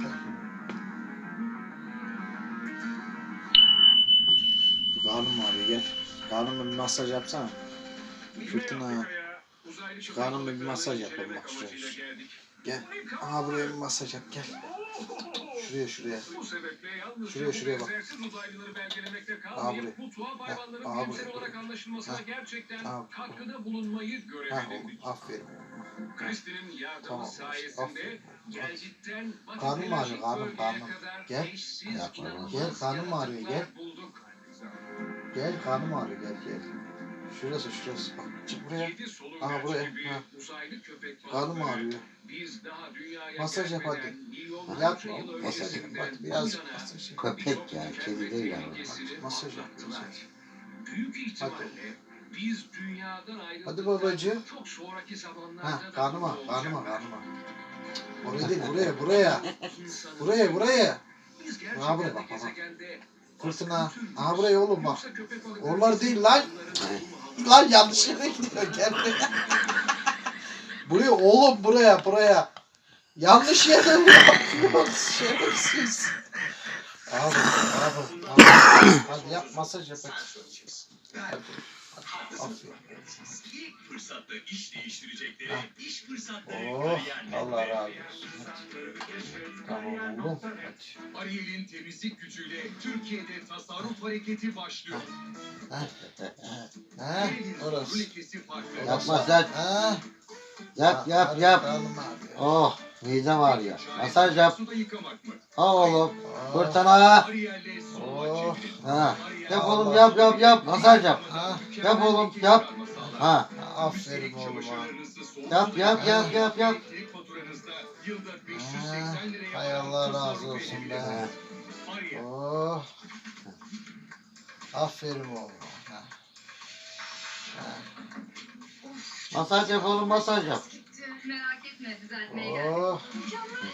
yapayım. Karnım ağrıyor gel. Karnıma bir masaj yapsana. Fırtına. Şu karnıma bir masaj yapalım bak şuraya. Gel. Aha buraya bir masaj yap gel. Şuraya şuraya. Şuraya şuraya bak. Aha buraya. Hayvanların aha buraya. gerçekten Aha. katkıda bulunmayı Ha görevlendirdik. oğlum aferin. Kristin'in yardımı Tamam, sayesinde aferin. Gelcik'ten Karnım ağrıyor, karnım, karnım. Gel. Gel, karnım ağrıyor, gel. Gel karnım ağrıyor gel gel. Şurası şurası bak çık buraya. Aha, buraya, ha. Karnım ağrıyor. Biz daha dünyaya Masaj yap hadi. gelmeden milyonlarca Yapma masaj yap. Bak biraz masaj yap. Köpek ya, kedi değil yani. Masaj yap. atlattılar. Büyük ihtimalle biz dünyadan Hadi babacığım. çok sonraki zamanlarda Ha karnıma karnıma karnıma. Oraya değil buraya buraya. Buraya buraya. Aha buraya bak, bak. gezegende Fırtına. Aha buraya oğlum bak. Oralar değil lan. Lan yanlış yere gidiyor gel buraya. Buraya oğlum buraya buraya. Yanlış yere mi yapıyorsun şerefsiz? Abi abi abi. Hadi yap masaj yap. Aferin. İlk fırsatta iş değiştirecekleri, Ha. iş fırsatları Oh Allah razı olsun. Tamam oğlum. Ariel'in temizlik gücüyle Türkiye'de tasarruf hareketi başlıyor. Ha Ariel'in orası. kuru lekesi farklı. Yapma sen. Ha. Yap yap yap. Oh midem ağrıyor. Masaj yap. Ha oğlum. Fırtına. Ariel'le Ha. Yap oğlum yap yap yap. Masaj yap. Ha. Yap oğlum, yap. Ha. Aferin oğlum ha. Yap yap yap yap yap. Elektrik faturanızda yılda Ha, 580 liraya hay Allah razı olsun be. Ha. Oh. Aferin oğlum. Ha. Ha. Masaj yap oğlum masaj yap. Merak etme düzeltmeye geldim. Oh. Mükemmel.